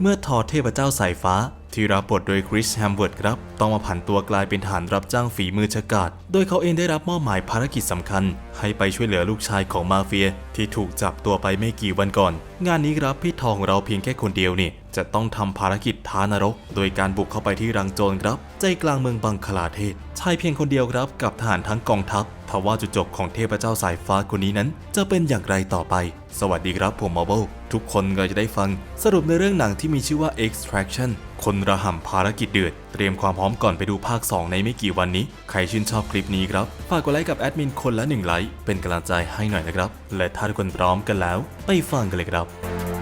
เมื่อทอเทพเจ้าสายฟ้า ที่รับบทโดยคริสแฮมเวิร์ดครับ ต้องมาผันตัวกลายเป็นฐานรับจ้างฝีมือฉกาจโดยเขาเองได้รับมอบหมายภารกิจสำคัญ ให้ไปช่วยเหลือลูกชายของมาเฟีย ที่ถูกจับตัวไปไม่กี่วันก่อน งานนี้ครับพี่ทองเราเพียงแค่คนเดียวนี่จะต้องทำภารกิจท้านรก โดยการบุกเข้าไปที่รังโจรครับ ใจกลางเมืองบังคลาเทศชายเพียงคนเดียวครับกับทหารทั้งกองทัพทว่าจุดจบของเทพเจ้าสายฟ้าคนนี้นั้น จะเป็นอย่างไรต่อไป สวัสดีครับผมมาเบลทุกคนก็จะได้ฟังสรุปในเรื่องหนังที่มีชื่อว่า Extraction คนระห่ำภารกิจเดือด เตรียมความพร้อมก่อนไปดูภาค 2 ในไม่กี่วันนี้ ใครชื่นชอบคลิปนี้ครับ ฝากกดไลค์กับแอดมินคนละหนึ่งไลค์เป็นกำลังใจให้หน่อยนะครับ และถ้าทุกคนพร้อมกันแล้ว ไปฟังกันเลยครับ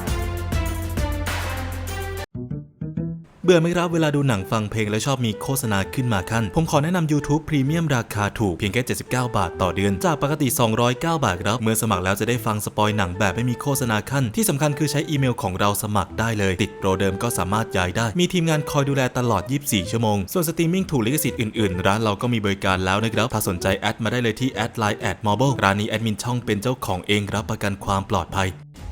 เบื่อไหมครับเวลาดูหนังฟังเพลงแล้วชอบมีโฆษณาขึ้นมาขั้น ผมขอแนะนำ YouTube Premium ราคาถูกเพียงแค่ 79 บาทต่อเดือน จากปกติ 209 บาทครับ เมื่อสมัครแล้วจะได้ฟังสปอยหนังแบบไม่มีโฆษณาขั้น ที่สำคัญคือใช้อีเมลของเราสมัครได้เลย ติดโปรเดิมก็สามารถย้ายได้ มีทีมงานคอยดูแลตลอด 24 ชั่วโมง ส่วนสตรีมมิ่งถูกลิขสิทธิ์อื่นๆ ร้านเราก็มีบริการแล้วนะครับ ถ้าสนใจแอดมาได้เลยที่แอดไลน์แอดมอบร้านนี้แอดมินช่องเป็นเจ้าของเองรับประกันความปลอดภัย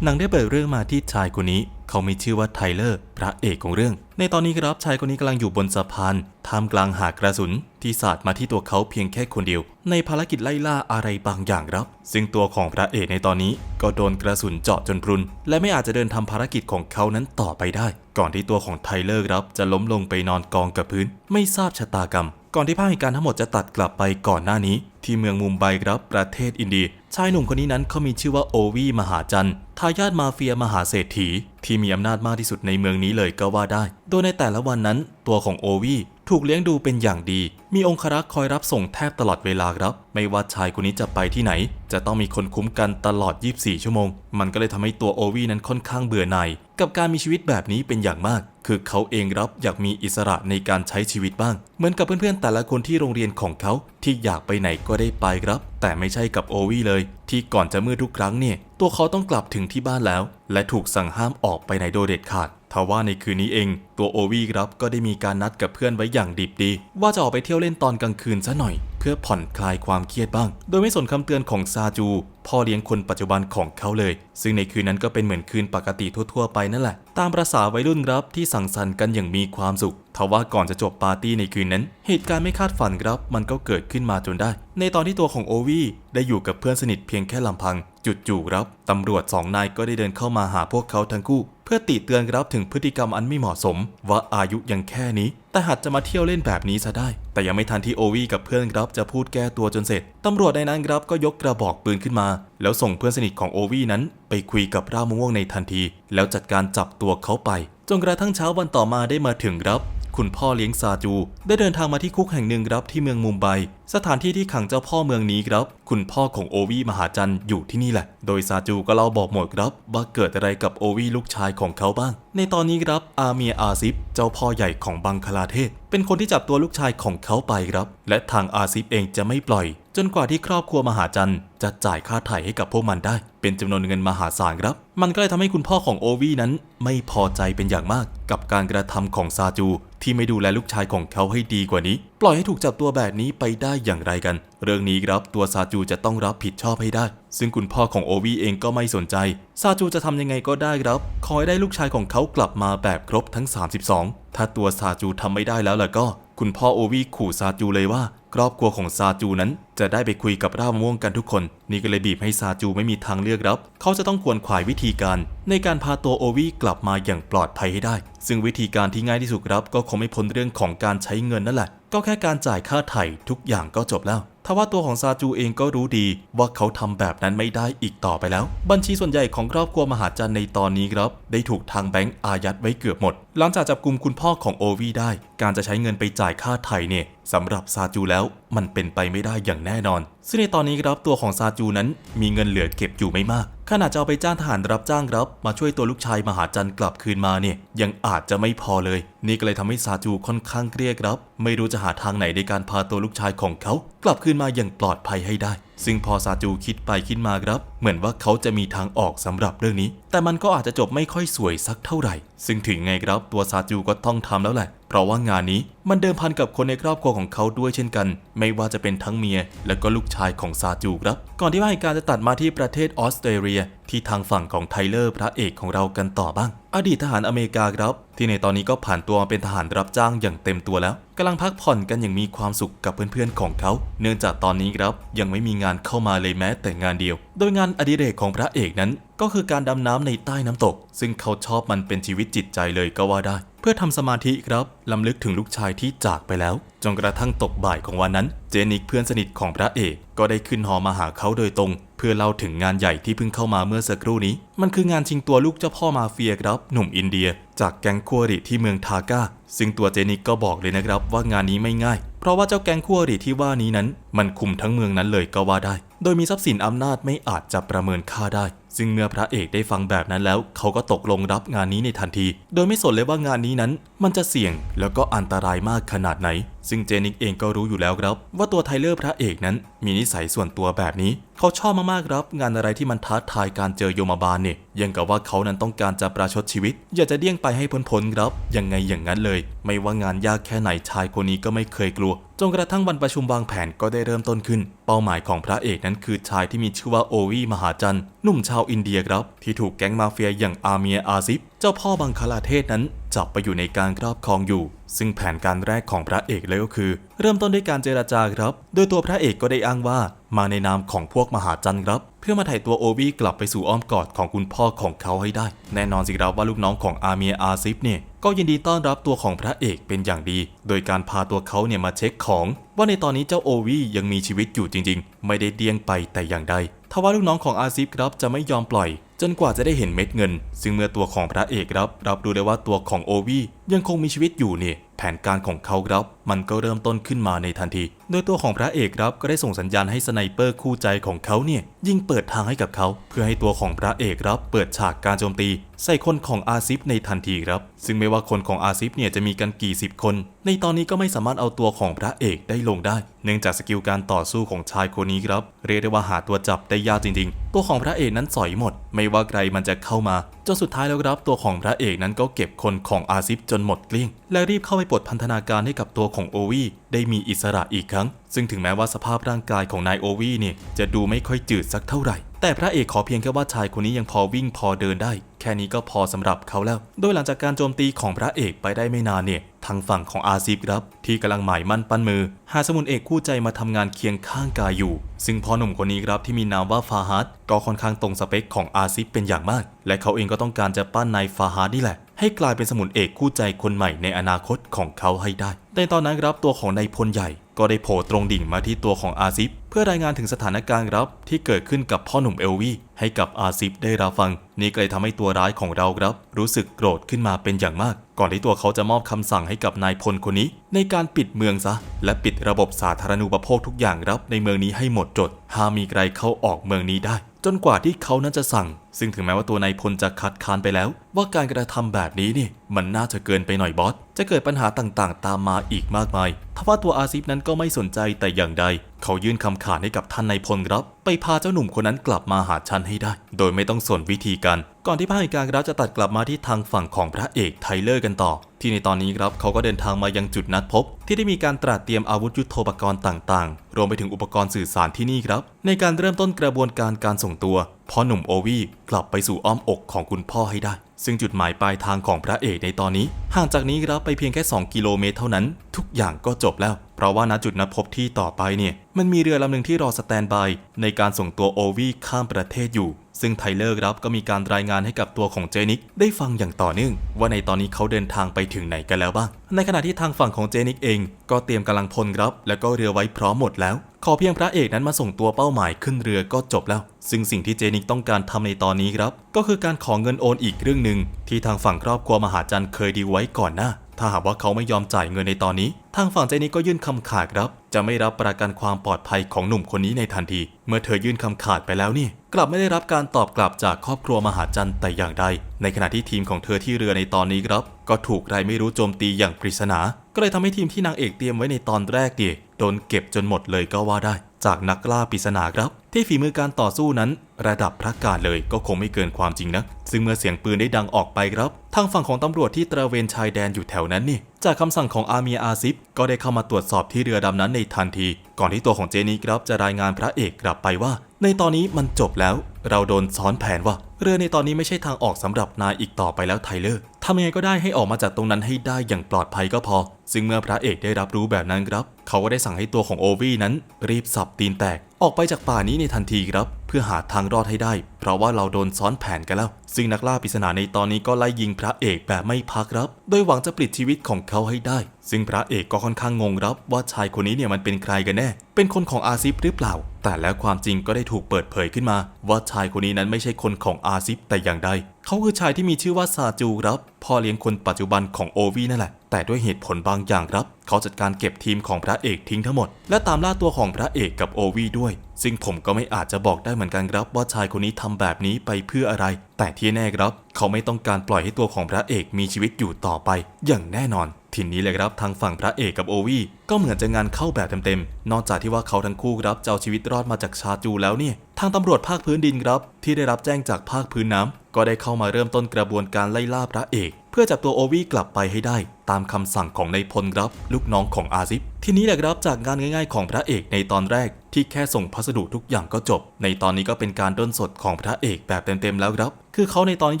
หนังได้เปิดเรื่องมาที่ชายคนนี้ เขามีชื่อว่าไทเลอร์ พระเอกของเรื่อง ในตอนนี้ครับชายคนนี้กำลังอยู่บนสะพานท่ามกลางหากระสุน ที่สาดมาที่ตัวเขาเพียงแค่คนเดียว ในภารกิจไล่ล่าอะไรบางอย่างครับ ซึ่งตัวของพระเอกในตอนนี้ก็โดนกระสุนเจาะจนพรุน และไม่อาจจะเดินทำภารกิจของเขานั้นต่อไปได้ ก่อนที่ตัวของไทเลอร์ครับจะล้มลงไปนอนกองกับพื้น ไม่ทราบชะตากรรม ก่อนที่ภาพเหตุการณ์ทั้งหมดจะตัดกลับไปก่อนหน้านี้ ที่เมืองมุมไบครับประเทศอินเดียชายหนุ่มคนนี้นั้นเขามีชื่อว่าโอวีมหาจันทายาทมาเฟียมหาเศรษฐี ที่มีอำนาจมากที่สุดในเมืองนี้เลยก็ว่าได้ โดยในแต่ละวันนั้น ตัวของโอวีถูกเลี้ยงดูเป็นอย่างดี มีองครักษ์คอยรับส่งแทบตลอดเวลาครับ ไม่ว่าชายคนนี้จะไปที่ไหน จะต้องมีคนคุ้มกันตลอด 24 ชั่วโมง มันก็เลยทำให้ตัวโอวีนั้นค่อนข้างเบื่อหน่าย กับการมีชีวิตแบบนี้เป็นอย่างมาก คือเขาเองรับอยากมีอิสระในการใช้ชีวิตบ้าง เหมือนกับเพื่อนๆแต่ละคนที่โรงเรียนของเขาที่อยากไปไหนก็ได้ไปครับ แต่ไม่ใช่กับโอวีเลย ที่ก่อนจะมืดทุกครั้งเนี่ย ตัวเขาต้องกลับถึงที่บ้านแล้ว และถูกสั่งห้ามออกไปไหนโดยเด็ดขาดทว่าในคืนนี้เอง ตัวโอวีครับก็ได้มีการนัดกับเพื่อนไว้อย่างดิบดี ว่าจะออกไปเที่ยวเล่นตอนกลางคืนซะหน่อย พื่อผ่อนคลายความเครียดบ้าง โดยไม่สนคำเตือนของซาจู พ่อเลี้ยงคนปัจจุบันของเขาเลย ซึ่งในคืนนั้นก็เป็นเหมือนคืนปกติทั่วๆไปนั่นแหละ ตามประษาวัยรุ่นครับที่สังสรรค์กันอย่างมีความสุขทว่าก่อนจะจบปาร์ตี้ในคืนนั้น เหตุการณ์ไม่คาดฝันครับมันก็เกิดขึ้นมาจนได้ ในตอนที่ตัวของโอวีได้อยู่กับเพื่อนสนิทเพียงแค่ลำพัง จุดจู่ครับตำรวจสองนายก็ได้เดินเข้ามาหาพวกเขาทั้งคู่ เพื่อติเตือนรับถึงพฤติกรรมอันไม่เหมาะสม ว่าอายุยังแค่นี้ แต่หัดจะมาเที่ยวเล่นแบบนี้ซะได้ แต่ยังไม่ทันที่โอวีกับเพื่อนรับจะพูดแก้ตัวจนเสร็จตำรวจในนั้นรับก็ยกกระบอกปืนขึ้นมา แล้วส่งเพื่อนสนิทของโอวีนั้น ไปคุยกับร่ามม่วงในทันที แล้วจัดการจับตัวเขาไปจนกระทั่งเช้าวันต่อมาได้มาถึงรับ คุณพ่อเลี้ยงซาจู ได้เดินทางมาที่คุกแห่งหนึ่งครับที่เมืองมุมไบ สถานที่ที่ขังเจ้าพ่อเมืองนี้ครับ คุณพ่อของโอวีมหาจันอยู่ที่นี่แหละ โดยซาจูก็เล่าบอกหมดครับ ว่าเกิดอะไรกับโอวีลูกชายของเขาบ้าง ในตอนนี้ครับอาเมียอาซิฟเจ้าพ่อใหญ่ของบังคลาเทศ เป็นคนที่จับตัวลูกชายของเขาไปครับ และทางอาซิฟเองจะไม่ปล่อย จนกว่าที่ครอบครัวมหาจันทร์จะจ่ายค่าไถ่ให้กับพวกมันได้ เป็นจำนวนเงินมหาศาลครับ มันก็เลยทำให้คุณพ่อของโอวีนั้น ไม่พอใจเป็นอย่างมาก กับการกระทำของซาจู ที่ไม่ดูแลลูกชายของเขาให้ดีกว่านี้ ปล่อยให้ถูกจับตัวแบบนี้ไปได้อย่างไรกัน เรื่องนี้ครับตัวซาจูจะต้องรับผิดชอบให้ได้ ซึ่งคุณพ่อของโอวีเองก็ไม่สนใจซาจูจะทำยังไงก็ได้ครับขอให้ได้ลูกชายของเขากลับมาแบบครบทั้ง 32 ถ้าตัวซาจูทำไม่ได้แล้วล่ะก็ คุณพ่อโอวีขู่ซาจูเลยว่า ครอบครัวของซาจูนั้น จะได้ไปคุยกับร่ามม่วงกันทุกคน นี่ก็เลยบีบให้ซาจูไม่มีทางเลือกรับ เขาจะต้องควรขวายวิธีการ ในการพาตัวโอวีกลับมาอย่างปลอดภัยให้ได้ ซึ่งวิธีการที่ง่ายที่สุดครับ ก็คงไม่พ้นเรื่องของการใช้เงินนั่นแหละ ก็แค่การจ่ายค่าไถ่ทุกอย่างก็จบแล้ว ทว่าตัวของซาจูเองก็รู้ดีว่าเขาทำแบบนั้นไม่ได้อีกต่อไปแล้ว บัญชีส่วนใหญ่ของครอบครัวมหาจันในตอนนี้ครับ ได้ถูกทางแบงก์อายัดไว้เกือบหมด หลังจากจับกลุ่มคุณพ่อของโอวีได้ การจะใช้เงินไปจ่ายค่าไถ่เนี่ยสำหรับซาจูแล้วมันเป็นไปไม่ได้อย่างแน่นอน ซึ่งในตอนนี้ครับตัวของซาจูนั้นมีเงินเหลือเก็บอยู่ไม่มาก ขนาดจะเอาไปจ้างทหารรับจ้างรับ มาช่วยตัวลูกชายมหาจันกลับคืนมาเนี่ยยังอาจจะไม่พอเลย นี่ก็เลยทำให้ซาจูค่อนข้างเครียดครับ ไม่รู้จะหาทางไหนในการพาตัวลูกชายของเขา กลับคืนมาอย่างปลอดภัยให้ได้ ซึ่งพอซาจูคิดไปคิดมาครับเหมือนว่าเขาจะมีทางออกสำหรับเรื่องนี้ แต่มันก็อาจจะจบไม่ค่อยสวยสักเท่าไหร่ ซึ่งถึงไงครับตัวซาจูก็ต้องทำแล้วแหละ เพราะว่างานนี้มันเดิมพันกับคนในครอบครัวของเขาด้วยเช่นกัน ไม่ว่าจะเป็นทั้งเมีย และก็ลูกชายของซาจูครับ ก่อนที่ว่าเหตุการณ์จะตัดมาที่ประเทศออสเตรเลีย ที่ทางฝั่งของไทเลอร์พระเอกของเรากันต่อบ้าง อดีตทหารอเมริกาครับ ที่ในตอนนี้ก็ผ่านตัวมาเป็นทหารรับจ้างอย่างเต็มตัวแล้วกำลังพักผ่อนกันอย่างมีความสุขกับเพื่อนๆของเขา เนื่องจากตอนนี้ครับยังไม่มีงานเข้ามาเลยแม้แต่งานเดียว โดยงานอดิเรกของพระเอกนั้น ก็คือการดำน้ำในใต้น้ำตก ซึ่งเขาชอบมันเป็นชีวิตจิตใจเลยก็ว่าได้ เพื่อทำสมาธิครับลำลึกถึงลูกชายที่จากไปแล้ว จนกระทั่งตกบ่ายของวันนั้น เจนิกเพื่อนสนิทของพระเอกก็ได้ขึ้นหอมาหาเขาโดยตรง เพื่อเล่าถึงงานใหญ่ที่เพิ่งเข้ามาเมื่อสักครู่นี้ มันคืองานชิงตัวลูกเจ้าพ่อมาเฟียครับ หนุ่มอินเดีย จากแก๊งคัวริที่เมืองทาก้าซึ่งตัวเจนิกก็บอกเลยนะครับว่างานนี้ไม่ง่าย เพราะว่าเจ้าแก๊งคัวริที่ว่านี้นั้น มันคุมทั้งเมืองนั้นเลยก็ว่าได้ โดยมีทรัพย์สินอำนาจไม่อาจจะประเมินค่าได้ ซึ่งเมื่อพระเอกได้ฟังแบบนั้นแล้ว เขาก็ตกลงรับงานนี้ในทันที โดยไม่สนเลยว่างานนี้นั้น มันจะเสี่ยงแล้วก็อันตรายมากขนาดไหน ซึ่งเจนิกเองก็รู้อยู่แล้วครับ ว่าตัวไทเลอร์พระเอกนั้น มีนิสัยส่วนตัวแบบนี้ เขาชอบมากๆครับ งานอะไรที่มันท้าทายการเจอโยมบาลเนี่ยยังกับว่าเขานั้นต้องการจะประชดชีวิต อยากจะเดี้ยงไปให้พ้นๆครับ ยังไงอย่างนั้นเลย ไม่ว่างานยากแค่ไหนชายคนนี้ก็ไม่เคยกลัวจนกระทั่งวันประชุมวางแผนก็ได้เริ่มต้นขึ้น เป้าหมายของพระเอกนั้นคือชายที่มีชื่อว่าโอวีมหาจันหนุ่มชาวอินเดียครับ ที่ถูกแก๊งมาเฟียอย่างอาเมียอาซิฟ เจ้าพ่อบังคลาเทศนั้น จับไปอยู่ในการครอบครองอยู่ ซึ่งแผนการแรกของพระเอกเลยก็คือ เริ่มต้นด้วยการเจราจาครับ โดยตัวพระเอกก็ได้อ้างว่า มาในนามของพวกมหาจันทร์ครับ เพื่อมาไถ่ตัวโอวีกลับไปสู่อ้อมกอดของคุณพ่อของเขาให้ได้ แน่นอนสิครับว่าลูกน้องของอาเมียอาซิฟเนี่ยก็ยินดีต้อนรับตัวของพระเอกเป็นอย่างดี โดยการพาตัวเขาเนี่ยมาเช็คของ ว่าในตอนนี้เจ้าโอวียังมีชีวิตอยู่จริงๆ ไม่ได้เดี้ยงไปแต่อย่างใดทว่าลูกน้องของอาซิฟครับจะไม่ยอมปล่อย จนกว่าจะได้เห็นเม็ดเงิน ซึ่งเมื่อตัวของพระเอกรับ รับรู้ได้ว่าตัวของโอวี ยังคงมีชีวิตอยู่เนี่ยแผนการของเขาครับ มันก็เริ่มต้นขึ้นมาในทันที โดยตัวของพระเอกครับก็ได้ส่งสัญญาณให้สไนเปอร์คู่ใจของเขาเนี่ยยิงเปิดทางให้กับเขา เพื่อให้ตัวของพระเอกรับเปิดฉากการโจมตี ใส่คนของอาซิฟในทันทีครับ ซึ่งไม่ว่าคนของอาซิฟเนี่ยจะมีกันกี่สิบคน ในตอนนี้ก็ไม่สามารถเอาตัวของพระเอกได้ลงได้ เนื่องจากสกิลการต่อสู้ของชายคนนี้ครับเรียกได้ว่าหาตัวจับได้ยากจริง ๆ ตัวของพระเอกนั้นสอยหมด ไม่ว่าใครมันจะเข้ามาจนสุดท้ายแล้วครับตัวของพระเอกนั้นก็เก็บคนของอาซิฟจนนหมดเกลี้ยง และรีบเข้าไปปลดพันธนาการให้กับตัวของโอวีได้มีอิสระอีกครั้ง ซึ่งถึงแม้ว่าสภาพร่างกายของนายโอวีเนี่ยจะดูไม่ค่อยจืดสักเท่าไหร่ แต่พระเอกขอเพียงแค่ว่าชายคนนี้ยังพอวิ่งพอเดินได้ ค่นี้ก็พอสำหรับเขาแล้ว โดยหลังจากการโจมตีของพระเอกไปได้ไม่นานเนี่ย ทางฝั่งของอาซิฟครับ ที่กำลังหมายมั่นปั้นมือ หาสมุนเอกคู่ใจมาทำงานเคียงข้างกายอยู่ ซึ่งพ่อหนุ่มคนนี้ครับที่มีนามว่าฟาฮัดก็ค่อนข้างตรงสเปคของอาซิฟเป็นอย่างมาก และเขาเองก็ต้องการจะปั้นนายฟาฮัดนี่แหละให้กลายเป็นสมุนเอกคู่ใจคนใหม่ในอนาคตของเขาให้ได้แต่ตอนนั้นครับตัวของนายพลใหญ่ ก็ได้โผล่ตรงดิ่งมาที่ตัวของอาซิฟเพื่อรายงานถึงสถานการณ์รับที่เกิดขึ้นกับพ่อหนุ่มเอลวีให้กับอาซิฟได้รับฟัง นี่ก็เลยทำให้ตัวร้ายของเราครับ รู้สึกโกรธขึ้นมาเป็นอย่างมาก ก่อนที่ตัวเขาจะมอบคำสั่งให้กับนายพลคนนี้ ในการปิดเมืองซะ และปิดระบบสาธารณูปโภคทุกอย่างรับในเมืองนี้ให้หมดจดห้ามมีใครเข้าออกเมืองนี้ได้ จนกว่าที่เขานั้นจะสั่ง ซึ่งถึงแม้ว่าตัวนายพลจะคัดค้านไปแล้ว ว่าการกระทำแบบนี้นี่ มันน่าจะเกินไปหน่อยบอส จะเกิดปัญหาต่างๆ ตามมาอีกมากมายทว่าตัวอาซิฟนั้นก็ไม่สนใจแต่อย่างใด เขายื่นคำขาดให้กับท่านนายพลรับ ไปพาเจ้าหนุ่มคนนั้นกลับมาหาฉันให้ได้ โดยไม่ต้องสนวิธีการ ก่อนที่ภาพเหตุการณ์ครับจะตัดกลับมาที่ทางฝั่งของพระเอกไทเลอร์กันต่อ ที่ในตอนนี้ครับเขาก็เดินทางมายังจุดนัดพบ ที่ได้มีการตระเตรียมอาวุธยุโทโธปกรณ์ต่างๆ รวมไปถึงอุปกรณ์สื่อสารที่นี่ครับ ในการเริ่มต้นกระบวนการการส่งตัว พ่อหนุ่มโอวีกลับไปสู่อ้อมอกของคุณพ่อให้ได้ ซึ่งจุดหมายปลายทางของพระเอกในตอนนี้ ห่างจากนี้ครับไปเพียงแค่ 2 กิโลเมตรเท่านั้น ทุกอย่างก็จบแล้ว เพราะว่าณจุดนัดพบที่ต่อไปเนี่ย มันมีเรือลำหนึ่งที่รอสแตนบายในการส่งตัวโอวีข้ามประเทศอยู่ ซึ่งไทเลอร์ครับก็มีการรายงานให้กับตัวของเจนิกได้ฟังอย่างต่อเนื่อง ว่าในตอนนี้เขาเดินทางไปถึงไหนกันแล้วบ้าง ในขณะที่ทางฝั่งของเจนิกเอง ก็เตรียมกำลังพลครับ แล้วก็เรือไว้พร้อมหมดแล้ว ขอเพียงพระเอกนั้นมาส่งตัวเป้าหมายขึ้นเรือก็จบแล้ว ซึ่งสิ่งที่เจนิกต้องการทำในตอนนี้ครับ ก็คือการขอเงินโอนอีกเรื่องหนึ่งที่ทางฝั่งครอบครัวมหาจันทร์เคยดีไว้ก่อนหน้า ถ้าหากว่าเขาไม่ยอมจ่ายเงินในตอนนี้ ทางฝั่งเจนิกก็ยื่นคำขาดครับ จะไม่รับประกันความปลอดภัยของหนุ่มคนนี้ในทันที เมื่อเธอยื่นคำขาดไปแล้วนี่ กลับไม่ได้รับการตอบกลับจากครอบครัวมหาจันทร์แต่อย่างใด ในขณะที่ทีมของเธอที่เรือในตอนนี้ครับ ก็ถูกใครไม่รู้โจมตีอย่างปริศนา ก็เลยทำให้ทีมที่นางเอกเตรียมไว้ในตอนแรกเดีย โดนเก็บจนหมดเลยก็ว่าได้ จากนักล่าปริศนาครับ ที่ฝีมือการต่อสู้นั้น ระดับพระกาศเลยก็คงไม่เกินความจริงนะ ซึ่งเมื่อเสียงปืนได้ดังออกไปครับ ทางฝั่งของตำรวจที่ตระเวนชายแดนอยู่แถวนั้นนี่ จากคำสั่งของอาเมียอาซิฟก็ได้เข้ามาตรวจสอบที่เรือดำนั้นในทันที ก่อนที่ตัวของเจนี่ครับจะรายงานพระเอกกลับไปว่า ในตอนนี้มันจบแล้ว เราโดนซ้อนแผนว่า เรือในตอนนี้ไม่ใช่ทางออกสำหรับนายอีกต่อไปแล้วไทเลอร์ทำยังไงก็ได้ให้ออกมาจากตรงนั้นให้ได้อย่างปลอดภัยก็พอ ซึ่งเมื่อพระเอกได้รับรู้แบบนั้นครับ เขาก็ได้สั่งให้ตัวของโอวีนั้น รีบสับตีนแตกออกไปจากป่านี้ในทันทีครับเพื่อหาทางรอดให้ได้ เพราะว่าเราโดนซ้อนแผนกันแล้ว ซึ่งนักล่าปริศนาในตอนนี้ก็ไล่ยิงพระเอกแบบไม่พักรับโดยหวังจะปลิดชีวิตของเขาให้ได้ ซึ่งพระเอกก็ค่อนข้างงงรับว่าชายคนนี้เนี่ยมันเป็นใครกันแน่ เป็นคนของอาซิฟหรือเปล่า แต่แล้วความจริงก็ได้ถูกเปิดเผยขึ้นมา ว่าชายคนนี้นั้นไม่ใช่คนของอาซิฟแต่อย่างใด เขาคือชายที่มีชื่อว่าซาจูรับพ่อเลี้ยงคนปัจจุบันของโอวีนั่นแหละแต่ด้วยเหตุผลบางอย่างครับ เขาจัดการเก็บทีมของพระเอกทิ้งทั้งหมด และตามล่าตัวของพระเอกกับโอวีด้วยซึ่งผมก็ไม่อาจจะบอกได้เหมือนกันครับว่าชายคนนี้ทำแบบนี้ไปเพื่ออะไร แต่ที่แน่ครับ เขาไม่ต้องการปล่อยให้ตัวของพระเอกมีชีวิตอยู่ต่อไป อย่างแน่นอน ทีนี้เลยครับทางฝั่งพระเอกกับโอวีก็เหมือนจะงานเข้าแบบเต็มๆ นอกจากที่ว่าเขาทั้งคู่ครับจะเอาชีวิตรอดมาจากชาจูแล้วเนี่ย ทางตำรวจภาคพื้นดินครับ ที่ได้รับแจ้งจากภาคพื้นน้ำก็ได้เข้ามาเริ่มต้นกระบวนการไล่ล่าพระเอก พื่อจับตัวโอวีกลับไปให้ได้ ตามคำสั่งของในายพลครับ ลูกน้องของอาซิฟทีนี้แหละครับจากงานง่ายๆของพระเอกในตอนแรกที่แค่ส่งพัสดุทุกอย่างก็จบ ในตอนนี้ก็เป็นการด้นสดของพระเอกแบบเต็มๆแล้วครับ คือเขาในตอนนี้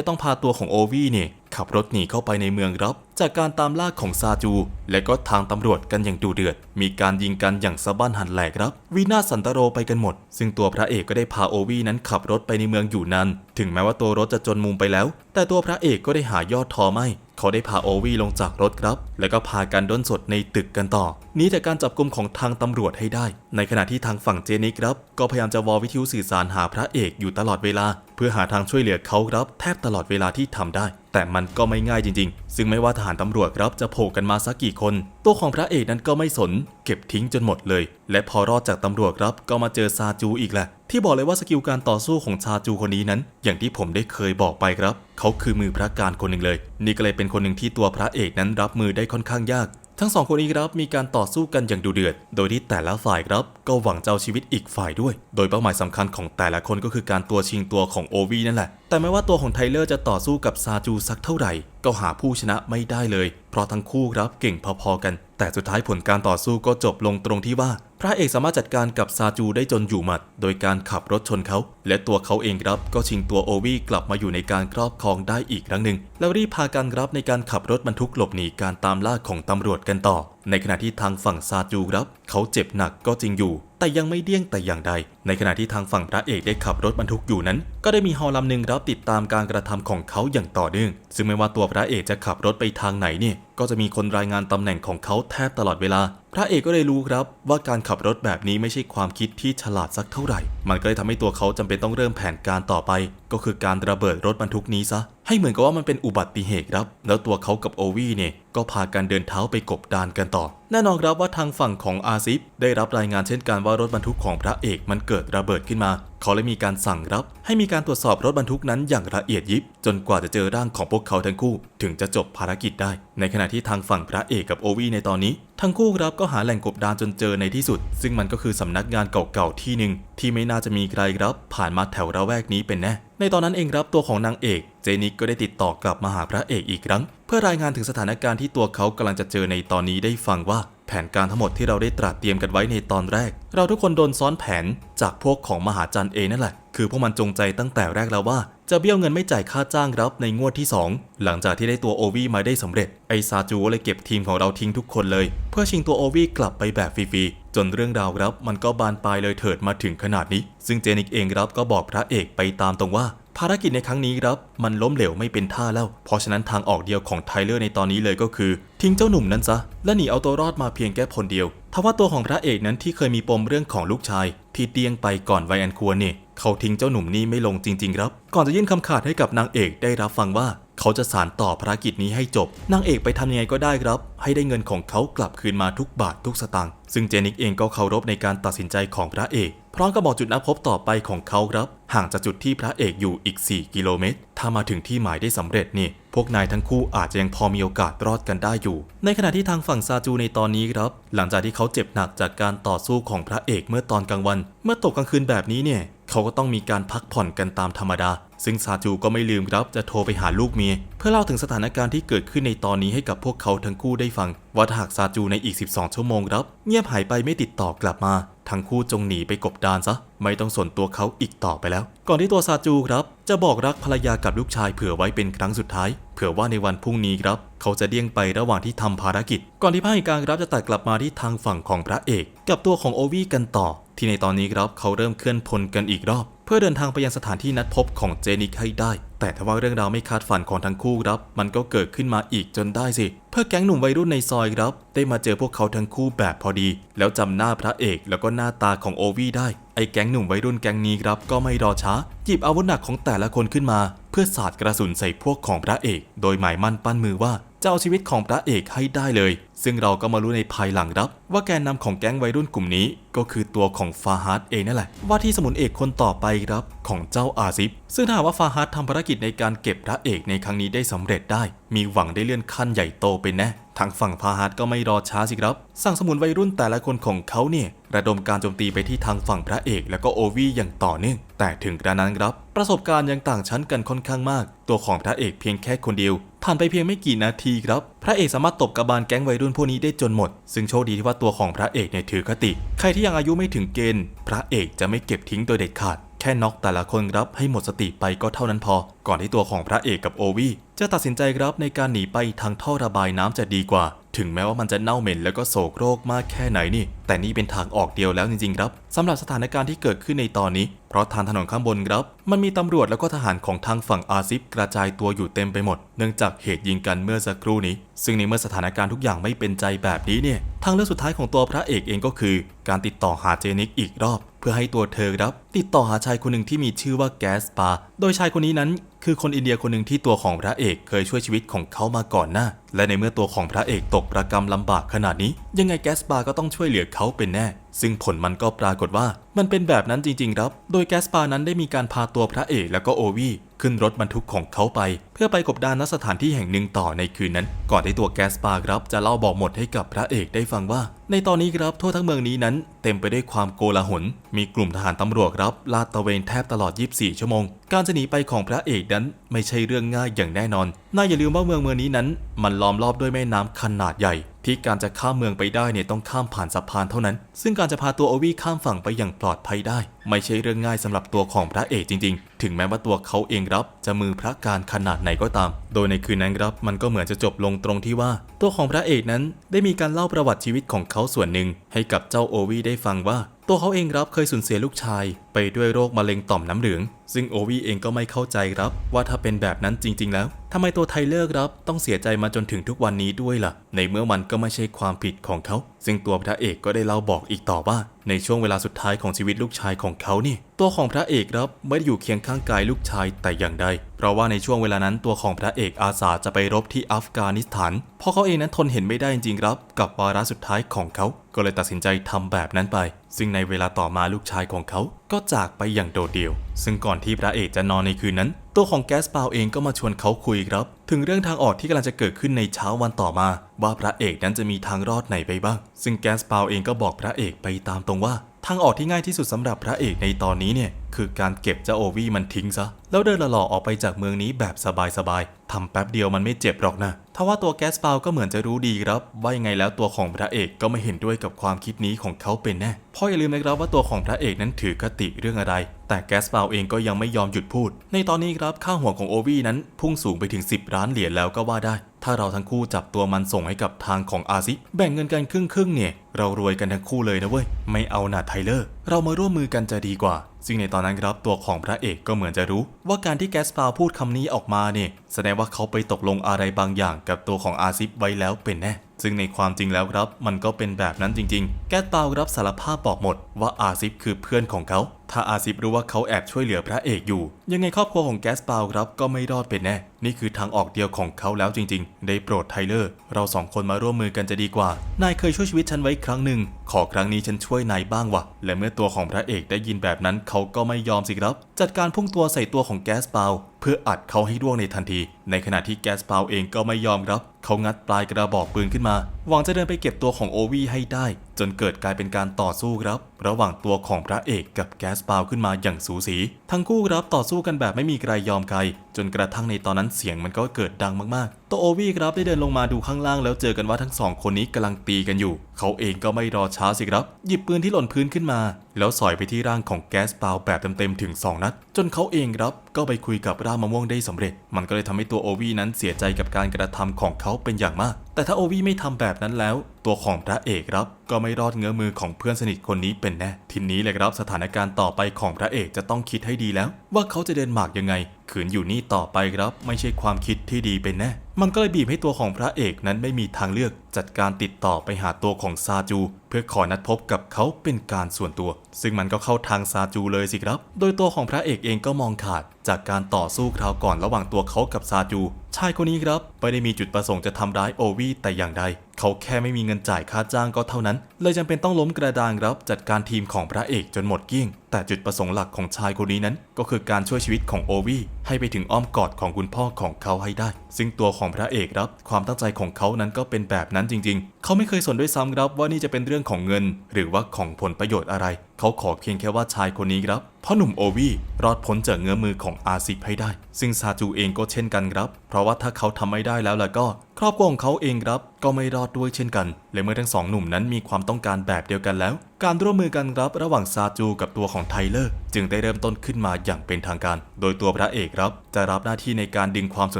จะต้องพาตัวของโอวีเนี่ย ขับรถหนีเข้าไปในเมืองรับ จากการตามล่าของซาจู และก็ทางตำรวจกันอย่างดูเดือด มีการยิงกันอย่างสะบั้นหันแหลกครับวินาสันตโรไปกันหมด ซึ่งตัวพระเอกก็ได้พาโอวีนั้นขับรถไปในเมืองอยู่นานถึงแม้ว่าตัวรถจะจนมุมไปแล้ว แต่ตัวพระเอกก็ได้หายอดทอไม่เขาได้พาโอวีลงจากรถครับ แล้วก็พากันด้นสดในตึกกันต่อ นี้จากการจับกลุ่มของทางตำรวจให้ได้ ในขณะที่ทางฝั่งเจนิกครับ ก็พยายามจะวอลวิทยุสื่อสารหาพระเอกอยู่ตลอดเวลา พื่อหาทางช่วยเหลือเขาครับแทบตลอดเวลาที่ทำได้ แต่มันก็ไม่ง่ายจริง ๆ ซึ่งไม่ว่าทหารตำรวจครับจะโผล่กันมาสักกี่คน ตัวของพระเอกนั้นก็ไม่สน เก็บทิ้งจนหมดเลย และพอรอดจากตำรวจครับก็มาเจอซาจูอีกแหละที่บอกเลยว่าสกิลการต่อสู้ของชาจูคนนี้นั้น อย่างที่ผมได้เคยบอกไปครับ เขาคือมือพระการคนหนึ่งเลย นี่ก็เลยเป็นคนหนึ่งที่ตัวพระเอกนั้นรับมือได้ค่อนข้างยาก ทั้งสองคนนี้ครับมีการต่อสู้กันอย่างดุเดือด โดยที่แต่ละฝ่ายครับก็หวังจะเอาชีวิตอีกฝ่ายด้วย โดยเป้าหมายสำคัญของแต่ละคนก็คือการตัวชิงตัวของโอวีนั่นแหละ แต่ไม่ว่าตัวของไทเลอร์จะต่อสู้กับซาจูสักเท่าไหร่ ก็หาผู้ชนะไม่ได้เลย เพราะทั้งคู่รับเก่งพอๆกัน แต่สุดท้ายผลการต่อสู้ก็จบลงตรงที่ว่า พระเอกสามารถจัดการกับซาจูได้จนอยู่หมัด โดยการขับรถชนเขา และตัวเขาเองครับก็ชิงตัวโอวีกลับมาอยู่ในการครอบครองได้อีกครั้งหนึ่งแล้วรีบพากันรับในการขับรถบรรทุกหลบหนีการตามล่าของตำรวจกันต่อ ในขณะที่ทางฝั่งซาจูครับ เขาเจ็บหนักก็จริงอยู่ แต่ยังไม่เดี้ยงแต่อย่างใด ในขณะที่ทางฝั่งพระเอกได้ขับรถบรรทุกอยู่นั้น ก็ได้มีฮอลำหนึ่งรับติดตามการกระทำของเขาอย่างต่อเนื่อง ซึ่งไม่ว่าตัวพระเอกจะขับรถไปทางไหนเนี่ยก็จะมีคนรายงานตำแหน่งของเขาแทบตลอดเวลา พระเอกก็เลยรู้ครับว่าการขับรถแบบนี้ไม่ใช่ความคิดที่ฉลาดสักเท่าไหร่ มันก็เลยทำให้ตัวเขาจำเป็นต้องเริ่มแผนการต่อไป ก็คือการระเบิดรถบรรทุกนี้ซะ ให้เหมือนกับว่ามันเป็นอุบัติเหตุครับ แล้วตัวเขากับโอวีเนี่ยก็พากันเดินเท้าไปกบดานกันต่อ แน่นอนครับว่าทางฝั่งของอาซิฟได้รับรายงานเช่นกันว่ารถบรรทุกของพระเอกมันเกิดระเบิดขึ้นมา เขาเลยมีการสั่งรับ ให้มีการตรวจสอบรถบรรทุกนั้นอย่างละเอียดยิบ จนกว่าจะเจอร่างของพวกเขาทั้งคู่ ถึงจะจบภารกิจได้ ในขณะที่ทางฝั่งพระเอกกับโอวีในตอนนี้ ทั้งคู่ครับก็หาแหล่งกบดานจนเจอในที่สุด ซึ่งมันก็คือสำนักงานเก่าๆที่หนึ่งที่ไม่น่าจะมีใครรับผ่านมาแถวระแวกนี้เป็นแน่ในตอนนั้นเองครับตัวของนางเอกเจนิกก็ได้ติดต่อกลับมาหาพระเอกอีกครั้ง เพื่อรายงานถึงสถานการณ์ที่ตัวเขากำลังจะเจอในตอนนี้ได้ฟังว่า ผนการทั้งหมดที่เราได้ตราเตรียมกันไว้ในตอนแรก เราทุกคนโดนซ้อนแผนจากพวกของมหาจันเองนั่นแหละ คือพวกมันจงใจตั้งแต่แรกแล้วว่า จะเบี้ยวเงินไม่จ่ายค่าจ้างรับในงวดที่ 2 หลังจากที่ได้ตัวโอวีมาได้สำเร็จ ไอซาจูเลยเก็บทีมของเราทิ้งทุกคนเลย เพื่อชิงตัวโอวีกลับไปแบบฟรีๆจนเรื่องราวรับมันก็บานปลายเลยเถิดมาถึงขนาดนี้ ซึ่งเจนิกเองรับก็บอกพระเอกไปตามตรงว่า ภารกิจในครั้งนี้ครับ มันล้มเหลวไม่เป็นท่าแล้ว เพราะฉะนั้นทางออกเดียวของไทเลอร์ในตอนนี้เลยก็คือ ทิ้งเจ้าหนุ่มนั้นซะ และหนีเอาตัวรอดมาเพียงแค่คนเดียวทว่าตัวของพระเอกนั้นที่เคยมีปมเรื่องของลูกชาย ที่เตียงไปก่อนวัยอันควรเนี่ยเขาทิ้งเจ้าหนุ่มนี้ไม่ลงจริง ๆ ครับ ก่อนจะยื่นคำขาดให้กับนางเอกได้รับฟังว่า เขาจะสานต่อภารกิจนี้ให้จบ นางเอกไปทำยังไงก็ได้ครับ ให้ได้เงินของเขากลับคืนมาทุกบาททุกสตางค์ซึ่งเจนิกเองก็เคารพในการตัดสินใจของพระเอก พร้อมกับบอกจุดนัดพบต่อไปของเขาครับ ห่างจากจุดที่พระเอกอยู่อีก 4 กิโลเมตร ถ้ามาถึงที่หมายได้สำเร็จนี่ พวกนายทั้งคู่อาจจะยังพอมีโอกาสรอดกันได้อยู่ ในขณะที่ทางฝั่งซาจูในตอนนี้ครับ หลังจากที่เขาเจ็บหนักจากการต่อสู้ของพระเอกเมื่อตอนกลางวัน เมื่อตกกลางคืนแบบนี้เนี่ย เขาก็ต้องมีการพักผ่อนกันตามธรรมดา ซึ่งซาจูก็ไม่ลืมครับจะโทรไปหาลูกเมียเพื่อเล่าถึงสถานการณ์ที่เกิดขึ้นในตอนนี้ให้กับพวกเขาทั้งคู่ได้ฟัง ว่าหากซาจูในอีก 12 ชั่วโมงครับเงียบหายไปไม่ติดต่อกลับมา ทั้งคู่จงหนีไปกบดานซะ ไม่ต้องสนตัวเขาอีกต่อไปแล้ว ก่อนที่ตัวซาจูครับจะบอกรักภรรยากับลูกชายเผื่อไว้เป็นครั้งสุดท้าย เผื่อว่าในวันพรุ่งนี้ครับเขาจะเดี่ยงไประหว่างที่ทำภารกิจ ก่อนที่ภาคการครับจะตัดกลับมาที่ทางฝั่งของพระเอก กับตัวของโอวี่กันต่อ ที่ในตอนนี้ครับเขาเริ่มเคลื่อนพลกันอีกรอบ เพื่อเดินทางไปยังสถานที่นัดพบของเจนิกให้ได้ แต่ถ้าว่าเรื่องราวไม่คาดฝันของทั้งคู่ครับ มันก็เกิดขึ้นมาอีกจนได้สิ เพื่อแก๊งหนุ่มวัยรุ่นในซอยครับ ได้มาเจอพวกเขาทั้งคู่แบบพอดี แล้วจำหน้าพระเอกแล้วก็หน้าตาของโอวีได้ ไอ้แก๊งหนุ่มวัยรุ่นแก๊งนี้ครับ ก็ไม่รอช้า หยิบอาวุธหนักของแต่ละคนขึ้นมา เพื่อสาดกระสุนใส่พวกของพระเอก โดยหมายมั่นปั้นมือว่าจะเอาชีวิตของพระเอกให้ได้เลย ซึ่งเราก็มารู้ในภายหลังครับ ว่าแกนนำของแก๊งวัยรุ่นกลุ่มนี้ ก็คือตัวของฟาฮัดเองนั่นแหละ ว่าที่สมุนเอกคนต่อไปครับของเจ้าอาซิฟซึ่งถ้าว่าฟาฮัดทำภารกิจในการเก็บพระเอกในครั้งนี้ได้สำเร็จได้ มีหวังได้เลื่อนขั้นใหญ่โตเป็นแน่ทางฝั่งฟาฮัดก็ไม่รอช้าสิครับ สั่งสมุนวัยรุ่นแต่ละคนของเขาเนี่ยระดมการโจมตีไปที่ทางฝั่งพระเอกแล้วก็โอวีอย่างต่อเนื่อง แต่ถึงกระนั้นครับ ประสบการณ์ยังต่างชั้นกันค่อนข้างมาก ตัวของพระเอกเพียงแค่คนเดียวผ่านไปเพียงไม่กี่นาทีครับ พระเอกสามารถตบกระบาลแก๊งวัยรุ่นพวกนี้ได้จนหมด ซึ่งโชคดีที่ว่าตัวของพระเอกเนี่ยถือคติ ใครที่ยังอายุไม่ถึงเกณฑ์ พระเอกจะไม่เก็บทิ้งโดยเด็ดขาด แค่น็อกแต่ละคนรับให้หมดสติไปก็เท่านั้นพอ ก่อนที่ตัวของพระเอกกับโอวี่จะตัดสินใจรับในการหนีไปทางท่อระบายน้ำจะดีกว่า ถึงแม้ว่ามันจะเน่าเหม็นแล้วก็โศกโรคมากแค่ไหนนี่ แต่นี่เป็นทางออกเดียวแล้วจริงๆครับสำหรับสถานการณ์ที่เกิดขึ้นในตอนนี้ เพราะทางถนนข้างบนครับ มันมีตำรวจแล้วก็ทหารของทางฝั่งอาซิฟกระจายตัวอยู่เต็มไปหมด เนื่องจากเหตุยิงกันเมื่อสักครู่นี้ ซึ่งในเมื่อสถานการณ์ทุกอย่างไม่เป็นใจแบบนี้เนี่ย ทางเลือกสุดท้ายของตัวพระเอกเองก็คือ การติดต่อหาเจนิกอีกรอบ เพื่อให้ตัวเธอครับ ติดต่อหาชายคนหนึ่งที่มีชื่อว่าแกสปา โดยชายคนนี้นั้น คือคนอินเดียคนหนึ่งที่ตัวของพระเอกเคยช่วยชีวิตของเขามาก่อนหน้า และในเมื่อตัวของพระเอกตกประกรรมลำบากขนาดนี้ ยังไงแกสปาก็ต้องช่วยเหลือเขาเป็นแน่ ซึ่งผลมันก็ปรากฏว่ามันเป็นแบบนั้นจริงๆครับ โดยแกสปานั้นได้มีการพาตัวพระเอกแล้วก็โอวี่ขึ้นรถบรรทุกของเขาไป เพื่อไปกบดานณสถานที่แห่งหนึ่งต่อในคืนนั้น ก่อนที่ตัวแกสปาครับจะเล่าบอกหมดให้กับพระเอกได้ฟังว่า ในตอนนี้ครับทั่วทั้งเมืองนี้นั้น เต็มไปด้วยความโกลาหล มีกลุ่มทหารตำรวจครับลาดตระเวนแทบตลอด 24 ชั่วโมง การจะหนีไปของพระเอกนั้นไม่ใช่เรื่องง่ายอย่างแน่นอน น่าอย่าลืมว่าเมืองเมืองนี้นั้น มันล้อมรอบด้วยแม่น้ำขนาดใหญ่ ที่การจะข้ามเมืองไปได้เนี่ยต้องข้ามผ่านสะพานเท่านั้น ซึ่งการจะพาตัวโอวีข้ามฝั่งไปอย่างปลอดภัยได้ ไม่ใช่เรื่องง่ายสำหรับตัวของพระเอกจริง ๆ ถึงแม้ว่าตัวเขาเองรับจะมือพระการขนาดไหนก็ตาม โดยในคืนนั้นครับมันก็เหมือนจะจบลงตรงที่ว่า ตัวของพระเอกนั้นได้มีการเล่าประวัติชีวิตของเขาส่วนหนึ่ง ให้กับเจ้าโอวีได้ฟังว่าตัวเขาเองครับเคยสูญเสียลูกชาย ไปด้วยโรคมะเร็งต่อมน้ำเหลือง ซึ่งโอวีเองก็ไม่เข้าใจครับว่าถ้าเป็นแบบนั้นจริง ๆ แล้ว ทำไมตัวไทเลอร์ครับต้องเสียใจมาจนถึงทุกวันนี้ด้วยล่ะ ในเมื่อมันก็ไม่ใช่ความผิดของเขา ซึ่งตัวพระเอกก็ได้เล่าบอกอีกต่อว่า ในช่วงเวลาสุดท้ายของชีวิตลูกชายของเขานี่ ตัวของพระเอกครับไม่ได้อยู่เคียงข้างกายลูกชายแต่อย่างใด เพราะว่าในช่วงเวลานั้นตัวของพระเอกอาสาจะไปรบที่อัฟกานิสถานเพราะเขาเองนั้นทนเห็นไม่ได้จริงครับ กับวาระสุดท้ายของเขา ก็เลยตัดสินใจทำแบบนั้นไป ซึ่งในเวลาต่อมาลูกชายของเขาก็จากไปอย่างโดดเดี่ยว ซึ่งก่อนที่พระเอกจะนอนในคืนนั้น ตัวของแก๊สเปาเองก็มาชวนเขาคุยครับ ถึงเรื่องทางออกที่กำลังจะเกิดขึ้นในเช้าวันต่อมา ว่าพระเอกนั้นจะมีทางรอดไหนไปบ้าง ซึ่งแก๊สเปาเองก็บอกพระเอกไปตามตรงว่า ทางออกที่ง่ายที่สุดสำหรับพระเอกในตอนนี้เนี่ยคือการเก็บเจ้าโอวี่มันทิ้งซะ แล้วเดินหล่อๆออกไปจากเมืองนี้แบบสบายๆทำแป๊บเดียวมันไม่เจ็บหรอกนะทว่าตัวแกสเปาก็เหมือนจะรู้ดีครับ ว่ายังไงแล้วตัวของพระเอกก็ไม่เห็นด้วยกับความคิดนี้ของเขาเป็นแน่เพราะอย่าลืมนะครับว่าตัวของพระเอกนั้นถือคติเรื่องอะไร แต่แกสเปาเองก็ยังไม่ยอมหยุดพูด ในตอนนี้ครับค่าหัวของโอวี่นั้นพุ่งสูงไปถึง 10ล้านเหรียญแล้วก็ว่าได้ ถ้าเราทั้งคู่จับตัวมันส่งให้กับทางของอาซิแบ่งเงินกันครึ่งครึ่งๆเนี่ย เรารวยกันทั้งคู่เลยนะเว้ย ไม่เอาหนาไทเลอร์ เรามาร่วมมือกันจะดีกว่า ซึ่งในตอนนั้นครับตัวของพระเอกก็เหมือนจะรู้ ว่าการที่แกสปาพูดคำนี้ออกมาเนี่ย แสดงว่าเขาไปตกลงอะไรบางอย่างกับตัวของอาซิไว้แล้วเป็นแน่ซึ่งในความจริงแล้วครับ มันก็เป็นแบบนั้นจริง ๆ แกสเปารับสารภาพบอกหมดว่าอาซิฟคือเพื่อนของเขา ถ้าอาซิฟรู้ว่าเขาแอบช่วยเหลือพระเอกอยู่ ยังไงครอบครัวของแกสเปาครับก็ไม่รอดเป็นแน่ นี่คือทางออกเดียวของเขาแล้วจริงๆ ได้โปรดไทเลอร์ เราสองคนมาร่วมมือกันจะดีกว่า นายเคยช่วยชีวิตฉันไว้ครั้งหนึ่ง ขอครั้งนี้ฉันช่วยนายบ้างวะและเมื่อตัวของพระเอกได้ยินแบบนั้นเขาก็ไม่ยอมสิครับ จัดการพุ่งตัวใส่ตัวของแกสเปาเพื่ออัดเขาให้ร่วงในทันที ในขณะที่แกสเปาเองก็ไม่ยอมครับ เขางัดปลายกระบอกปืนขึ้นมาหวังจะเดินไปเก็บตัวของโอวีให้ได้ จนเกิดกลายเป็นการต่อสู้ครับ ระหว่างตัวของพระเอกกับแก๊สเปาขึ้นมาอย่างสูสี ทั้งคู่ครับต่อสู้กันแบบไม่มีใครยอมใครจนกระทั่งในตอนนั้นเสียงมันก็เกิดดังมากๆตัวโอวี่ครับได้เดินลงมาดูข้างล่างแล้วเจอกันว่าทั้งสองคนนี้กำลังตีกันอยู่ เขาเองก็ไม่รอช้าสิครับ หยิบปืนที่หล่นพื้นขึ้นมา แล้วสอยไปที่ร่างของแก๊สเปล่าแบบเต็มๆถึง 2 นัด จนเขาเองครับก็ไปคุยกับร่างมะม่วงได้สำเร็จ มันก็เลยทำให้ตัวโอวี่นั้นเสียใจกับการกระทำของเขาเป็นอย่างมาก แต่ถ้าโอวี่ไม่ทำแบบนั้นแล้วตัวของพระเอกครับก็ไม่รอดเงื้อมือของเพื่อนสนิทคนนี้เป็นแน่ทีนี้เลยครับสถานการณ์ต่อไปของพระเอกจะต้องคิดให้ดีแล้ว ว่าเขาจะเดินหมากยังไง ขืนอยู่นี่ต่อไปครับ ไม่ใช่ความคิดที่ดีเป็นแน่มันก็เลยบีบให้ตัวของพระเอกนั้นไม่มีทางเลือก จัดการติดต่อไปหาตัวของซาจู เพื่อขอนัดพบกับเขาเป็นการส่วนตัว ซึ่งมันก็เข้าทางซาจูเลยสิครับ โดยตัวของพระเอกเองก็มองขาด จากการต่อสู้คราวก่อนระหว่างตัวเขากับซาจู ชายคนนี้ครับไม่ได้มีจุดประสงค์จะทำร้ายโอวีแต่อย่างใด เขาแค่ไม่มีเงินจ่ายค่าจ้างก็เท่านั้น เลยจำเป็นต้องล้มกระดานรับจัดการทีมของพระเอกจนหมดเกลี้ยง แต่จุดประสงค์หลักของชายคนนี้นั้น ก็คือการช่วยชีวิตของโอวีให้ไปถึงอ้อมกอดของคุณพ่อของเขาให้ได้ ซึ่งตัวของพระเอกครับ ความตั้งใจของเขานั้นก็เป็นแบบนั้นจริง ๆ เขาไม่เคยสนด้วยซ้ำครับว่านี่จะเป็นเรื่องของเงิน หรือว่าของผลประโยชน์อะไร เขาขอเพียงแค่ว่าชายคนนี้ครับพ่อหนุ่มโอวีรอดพ้นจากเงื้อมือของอาซิฟให้ได้ ซึ่งซาจูเองก็เช่นกันครับ เพราะว่าถ้าเขาทำไม่ได้แล้วล่ะก็ ครอบครัวของเขาเองครับ ก็ไม่รอดด้วยเช่นกัน และเมื่อทั้งสองหนุ่มนั้นมีความต้องการแบบเดียวกันแล้ว การร่วมมือกันครับระหว่างซาจูกับตัวของไทเลอร์ จึงได้เริ่มต้นขึ้นมาอย่างเป็นทางการ โดยตัวพระเอกครับ จะรับหน้าที่ในการดึงความส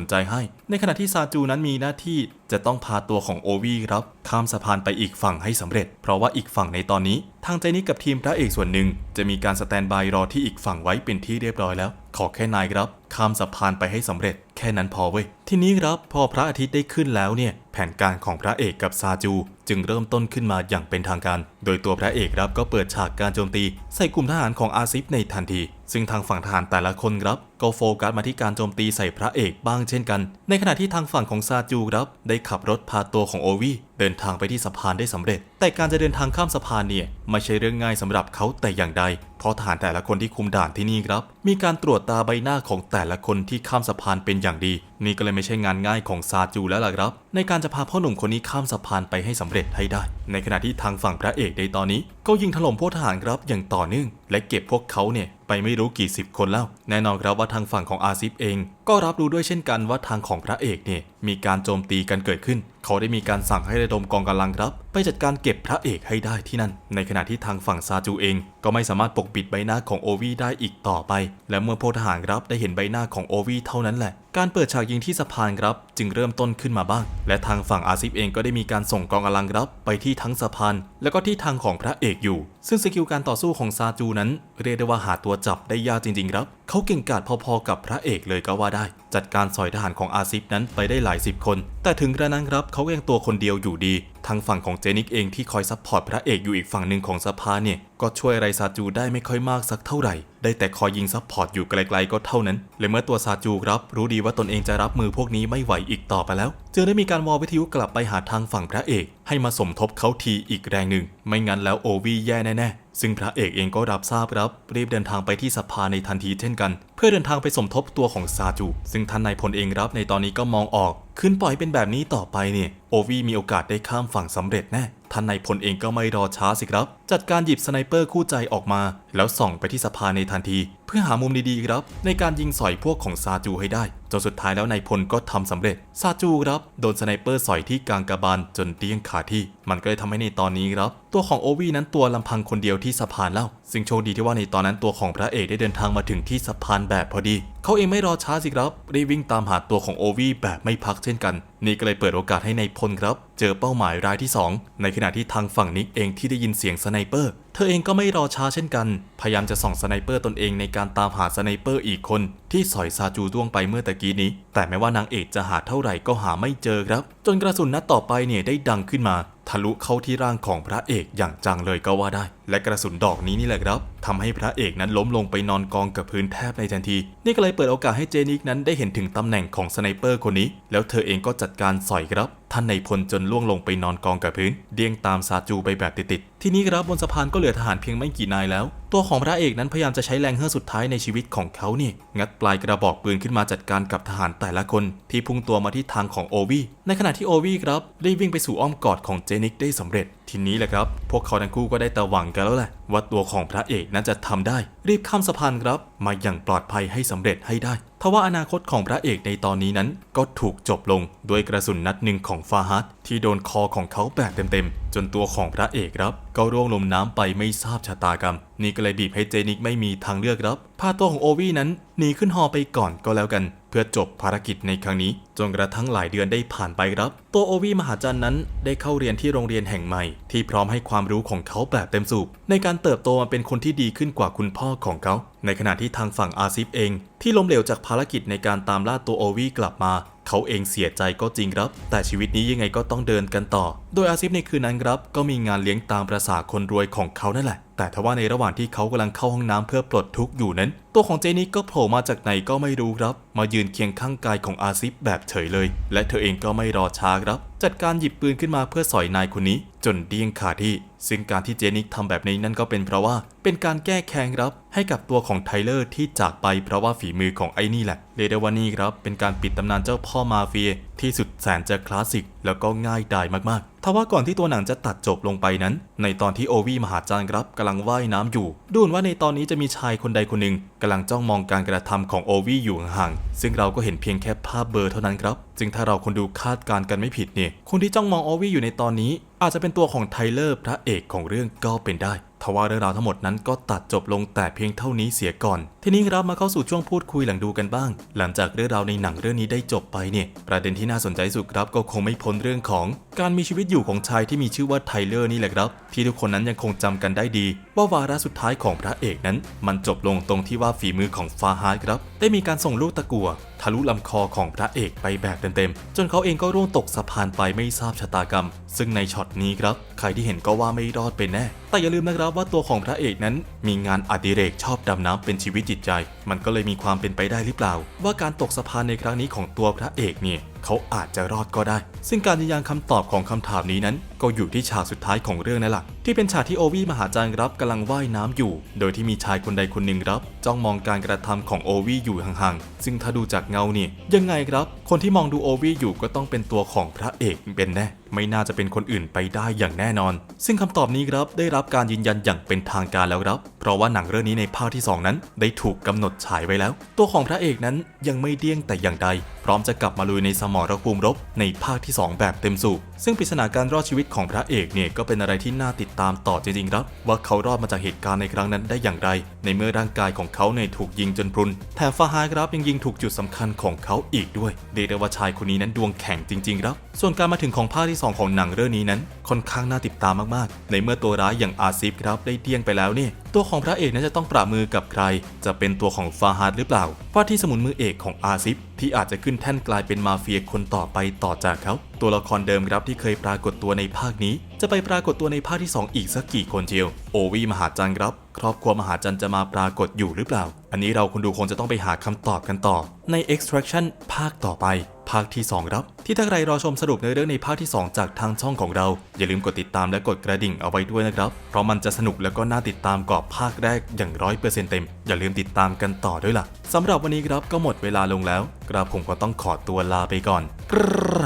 นใจให้ ในขณะที่ซาจูนั้นมีหน้าที่จะต้องพาตัวของโอวีครับข้ามสะพานไปอีกฝั่งให้สำเร็จ เพราะว่าอีกฝั่งในตอนนี้ ทางใจนี้กับทีมพระเอกส่วนหนึ่ง จะมีการสแตนบายรอที่อีกฝั่งไว้เป็นที่เรียบร้อยแล้ว ขอแค่นายครับ ข้ามสะพานไปให้สำเร็จ แค่นั้นพอเว้ย ทีนี้ครับพอพระอาทิตย์ได้ขึ้นแล้วเนี่ย แผนการของพระเอกกับซาจู จึงเริ่มต้นขึ้นมาอย่างเป็นทางการ โดยตัวพระเอกครับก็เปิดฉากการโจมตี ใส่กลุ่มทหารของอาซิฟในทันที ซึ่งทางฝั่งทหารแต่ละคนครับ ก็โฟกัสมาที่การโจมตีใส่พระเอกบ้างเช่นกัน ในขณะที่ทางฝั่งของซาจูครับได้ขับรถพาตัวของโอวีเดินทางไปที่สะพานได้สำเร็จ แต่การจะเดินทางข้ามสะพานเนี่ยไม่ใช่เรื่องง่ายสำหรับเขาแต่อย่างใด เพราะทหารแต่ละคนที่คุมด่านที่นี่ครับ มีการตรวจตาใบหน้าของแต่ละคนที่ข้ามสะพานเป็นอย่างดี นี่ก็เลยไม่ใช่งานง่ายของซาจูแล้วล่ะครับ ในการจะพาพ่อหนุ่มคนนี้ข้ามสะพานไปให้สำเร็จให้ได้ ในขณะที่ทางฝั่งพระเอกในตอนนี้ ก็ยิงถล่มพวกทหารครับอย่างต่อเนื่อง และเก็บพวกเขาเนี่ยไปไม่รู้กี่สิบคนแล้ว แน่นอนครับว่าทางฝั่งของอาซิฟเอง ก็รับรู้ด้วยเช่นกันว่าทางของพระเอกเนี่ยมีการโจมตีกันเกิดขึ้น เขาได้มีการสั่งให้ระดมกองกำลังครับ ไปจัดการเก็บพระเอกให้ได้ที่นั่น ในขณะที่ทางฝั่งซาจูเอง ก็ไม่สามารถปกปิดใบหน้าของโอวีได้อีกต่อไป และเมื่อพลทหารครับได้เห็นใบหน้าของโอวีเท่านั้นแหละ การเปิดฉากยิงที่สะพานครับ จึงเริ่มต้นขึ้นมาบ้าง และทางฝั่งอาซิฟเองก็ได้มีการส่งกองกำลังครับ ไปที่ทั้งสะพาน และก็ที่ทางของพระเอกอยู่ ซึ่งสกิลการต่อสู้ของซาจูนั้น เรียกได้ว่าหาตัวจับได้ยากจริงๆครับ เขาเก่งกาจพอๆกับพระเอกเลยก็ว่าได้ จัดการสอยทหารของอาซิฟนั้นไปได้หลายสิบคน แต่ถึงกระนั้นครับเขาก็ยังตัวคนเดียวอยู่ดี ทางฝั่งของเจนิกเองที่คอยซัพพอร์ตพระเอกอยู่อีกฝั่งหนึ่งของสะพาเนี่ย ก็ช่วยไรซาจูได้ไม่ค่อยมากสักเท่าไหร่ ได้แต่คอยยิงซัพพอร์ตอยู่ไกลๆก็เท่านั้นและเมื่อตัวซาจูครับ รู้ดีว่าตนเองจะรับมือพวกนี้ไม่ไหวอีกต่อไปแล้ว จึงได้มีการวอลวิทยุกลับไปหาทางฝั่งพระเอก ให้มาสมทบเขาทีอีกแรงหนึ่ง ไม่งั้นแล้วโอวีแย่แน่ๆ ซึ่งพระเอกเองก็รับทราบครับรีบเดินทางไปที่สะพาในทันทีเช่นกัน เพื่อเดินทางไปสมทบตัวของซาจู ซึ่งท่านนายพลเองรับในตอนนี้ก็มองออก ขึ้นปล่อยเป็นแบบนี้ต่อไปเนี่ยโอวีมีโอกาสได้ข้ามฝั่งสำเร็จแน่ท่านนายพลเองก็ไม่รอช้าสิครับ จัดการหยิบสไนเปอร์คู่ใจออกมา แล้วส่องไปที่สะพาในทันที เพื่อหามุมดีๆครับ ในการยิงสอยพวกของซาจูให้ได้ จนสุดท้ายแล้วนายพลก็ทำสำเร็จ ซาจูครับโดนสไนเปอร์สอยที่กลางกระบาลจนเตี้ยงขาที่ มันก็เลยทำให้ในตอนนี้ครับ ตัวของโอวีนั้นตัวลำพังคนเดียวที่สะพานแล้วซึ่งโชคดีที่ว่าในตอนนั้นตัวของพระเอกได้เดินทางมาถึงที่สะพานแบบพอดี เขาเองไม่รอช้าสิครับรีวิ่งตามหาตัวของโอวีแบบไม่พักเช่นกัน นี่ก็เลยเปิดโอกาสให้ในายพลครับ เจอเป้าหมายรายที่ 2 ในขณะที่ทางฝั่งนิกเองที่ได้ยินเสียงสไนเปอร์ เธอเองก็ไม่รอช้าเช่นกัน พยายามจะส่องสไนเปอร์ตนเองในการตามหาสไนเปอร์อีกคนที่สอยซาจูด้วงไปเมื่อตะกี้นี้ แต่แม้ว่านางเอกจะหาเท่าไหร่ก็หาไม่เจอครับ จนกระสุนนัดต่อไปเนี่ยได้ดังขึ้นมา ทะลุเข้าที่ร่างของพระเอกอย่างจังเลยก็ว่าได้ และกระสุนดอกนี้นี่แหละครับทำให้พระเอกนั้นล้มลงไปนอนกองกับพื้นแทบในทันที นี่ก็เลยเปิดโอกาสให้เจนิกนั้นได้เห็นถึงตำแหน่งของสไนเปอร์คนนี้ แล้วเธอเองก็จัดการสอยครับ ท่านในพลจนล่วงลงไปนอนกองกับพื้น เดียงตามซาจูไปแบบติดๆ ทีนี้ครับบนสะพานก็เหลือทหารเพียงไม่กี่นายแล้ว ตัวของพระเอกนั้นพยายามจะใช้แรงเฮือกสุดท้ายในชีวิตของเขาเนี่ยงัดปลายกระบอกปืนขึ้นมาจัดการกับทหารแต่ละคน ที่พุ่งตัวมาที่ทางของโอวีในขณะที่โอวีครับได้วิ่งไปสู่อ้อมกอดของเจนิกได้สำเร็จ ทีนี้แหละครับ พวกเขาทั้งคู่ก็ได้แต่หวังกันแล้วแหละว่าตัวของพระเอกนั้นจะทำได้ รีบข้ามสะพานครับมาอย่างปลอดภัยให้สำเร็จให้ได้ ทว่าอนาคตของพระเอกในตอนนี้นั้นก็ถูกจบลงด้วยกระสุนนัดหนึ่งของฟาฮัดที่โดนคอของเขาแบบเต็มๆ จนตัวของพระเอกครับ ก็ร่วงลงน้ำไปไม่ทราบชะตากรรม นี่ก็เลยบีบให้เจนิกไม่มีทางเลือกครับ พาตัวของโอวีนั้นหนีขึ้นหอไปก่อนก็แล้วกัน เพื่อจบภารกิจในครั้งนี้ จนกระทั่งหลายเดือนได้ผ่านไปครับ ตัวโอวีมหาจันน์นั้นได้เข้าเรียนที่โรงเรียนแห่งใหม่ ที่พร้อมให้ความรู้ของเขาแบบเต็มสูบในการเติบโตมาเป็นคนที่ดีขึ้นกว่าคุณพ่อของเขา ในขณะที่ทางฝั่งอาซิฟเอง ที่ล้มเหลวจากภารกิจในการตามล่าตัวโอวีกลับมาเขาเองเสียใจก็จริงครับ แต่ชีวิตนี้ยังไงก็ต้องเดินกันต่อ โดยอาซิฟในคืนนั้นครับ ก็มีงานเลี้ยงตามประษาคนรวยของเขานั่นแหละ แต่ทว่าในระหว่างที่เขากำลังเข้าห้องน้ำเพื่อปลดทุกข์อยู่นั้น ตัวของเจนี่ก็โผล่มาจากไหนก็ไม่รู้ครับ มายืนเคียงข้างกายของอาซิฟแบบเฉยเลย และเธอเองก็ไม่รอช้าครับ จัดการหยิบปืนขึ้นมาเพื่อสอยนายคนนี้ จนเดี้ยงขาดที่ ซึ่งการที่เจนิกทำแบบนี้นั่นก็เป็นเพราะว่าเป็นการแก้แค้นครับ ให้กับตัวของไทเลอร์ที่จากไปเพราะว่าฝีมือของไอ้นี่แหละเรเดวานี่ครับเป็นการปิดตำนานเจ้าพ่อมาเฟียที่สุดแสนจะคลาสสิกแล้วก็ง่ายดายมากๆ ทว่าก่อนที่ตัวหนังจะตัดจบลงไปนั้น ในตอนที่โอวีมหาจารย์ครับกำลังว่ายน้ำอยู่ ดูเหมือนว่าในตอนนี้จะมีชายคนใดคนหนึ่งกำลังจ้องมองการกระทำของโอวีอยู่ห่างๆซึ่งเราก็เห็นเพียงแค่ภาพเบลอร์เท่านั้นครับ จึงถ้าเราคนดูคาดการณ์กันไม่ผิดเนี่ยคนที่จ้องมองโอวีอยู่ในตอนนี้ อาจจะเป็นตัวของไทเลอร์พระเอกของเรื่องก็เป็นได้ ทว่าเรื่องราวทั้งหมดนั้นก็ตัดจบลงแต่เพียงเท่านี้เสียก่อน ทีนี้ครับมาเข้าสู่ช่วงพูดคุยหลังดูกันบ้าง หลังจากเรื่องราวในหนังเรื่องนี้ได้จบไปเนี่ย ประเด็นที่น่าสนใจสุดครับก็คงไม่พ้นเรื่องของ การมีชีวิตอยู่ของชายที่มีชื่อว่าไทเลอร์นี่แหละครับ ที่ทุกคนนั้นยังคงจำกันได้ดี ว่าวาระสุดท้ายของพระเอกนั้น มันจบลงตรงที่ว่าฝีมือของฟาฮาร์ดครับ ได้มีการส่งลูกตะกัว ทะลุลำคอของพระเอกไปแบบเต็มๆ จนเขาเองก็ร่วงตกสะพานไปไม่ทราบชะตากรรม ซึ่งในช็อตนี้ครับ ใครที่เห็นก็ว่าไม่รอดเป็นแน่ แต่อย่าลืมนะครับว่าตัวของพระเอกนั้น มีงานอดิเรกชอบดำน้ำเป็นชีวิตจิตใจ มันก็เลยมีความเป็นไปได้หรือเปล่า ว่าการตกสะพานในครั้งนี้ของตัวพระเอกเนี่ย เขาอาจจะรอดก็ได้ ซึ่งการยืนยันคำตอบของคำถามนี้นั้น ก็อยู่ที่ฉากสุดท้ายของเรื่องนั่นแหละที่เป็นฉากที่โอวีมหาจารย์รับกำลังว่ายน้ำอยู่ โดยที่มีชายคนใดคนหนึ่งรับ จ้องมองการกระทำของโอวีอยู่ห่างๆ ซึ่งถ้าดูจากเงาเนี่ยยังไงครับ คนที่มองดูโอวีอยู่ก็ต้องเป็นตัวของพระเอกเป็นแน่ ไม่น่าจะเป็นคนอื่นไปได้อย่างแน่นอน ซึ่งคำตอบนี้ครับได้รับการยืนยันอย่างเป็นทางการแล้วครับ เพราะว่าหนังเรื่องนี้ในภาคที่ 2 นั้น ได้ถูกกำหนดฉายไว้แล้ว ตัวของพระเอกนั้นยังไม่เดี้ยงแต่อย่างใด พร้อมจะกลับมาลุยในสมรภูมิรบในภาคที่ 2 แบบเต็มสูบ ซึ่งปริศนาการรอดชีวิตของพระเอกเนี่ยก็เป็นอะไรที่น่าติดตามต่อจริงๆครับ ว่าเขารอดมาจากเหตุการณ์ในครั้งนั้นได้อย่างไร ในเมื่อร่างกายของเขาเนี่ยถูกยิงจนพรุนแถมฟาฮาครับยังยิงถูกจุดสำคัญของเขาอีกด้วยเรียกได้ว่าชายคนนี้นั้นดวงแข็งจริงๆครับ ส่วนการมาถึงของภาคที่ 2 ของหนังเรื่องนี้นั้น ค่อนข้างน่าติดตามมากๆ ในเมื่อตัวร้ายอย่างอาซิฟครับได้เดี้ยงไปแล้วเนี่ยตัวของพระเอกนั้นจะต้องปราบมือกับใคร จะเป็นตัวของฟาฮาดหรือเปล่าว่าที่สมุนมือเอกของอาซิฟ ที่อาจจะขึ้นแท่นกลายเป็นมาเฟียคนต่อไปต่อจากเขา ตัวละครเดิมครับที่เคยปรากฏตัวในภาคนี้ จะไปปรากฏตัวในภาคที่ 2 อีกสักกี่คนเชียว โอวีมหาจันทร์ครับ ครอบครัวมหาจันจะมาปรากฏอยู่หรือเปล่า อันนี้เราคนดูคงจะต้องไปหาคำตอบกันต่อ ใน extraction ภาคต่อไป ภาคที่ 2 ครับ ที่ถ้าใครรอชมสรุปในเรื่องในภาคที่ 2 จากทางช่องของเรา อย่าลืมกดติดตามและกดกระดิ่งเอาไว้ด้วยนะครับ เพราะมันจะสนุกแล้วก็น่าติดตามกว่าภาคแรกอย่างร้อยเปอร์เซ็นต์เต็ม อย่าลืมติดตามกันต่อด้วยล่ะสำหรับวันนี้ครับก็หมดเวลาลงแล้ว กราบผมก็ต้องขอตัวลาไปก่อนกร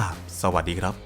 าบสวัสดีครับ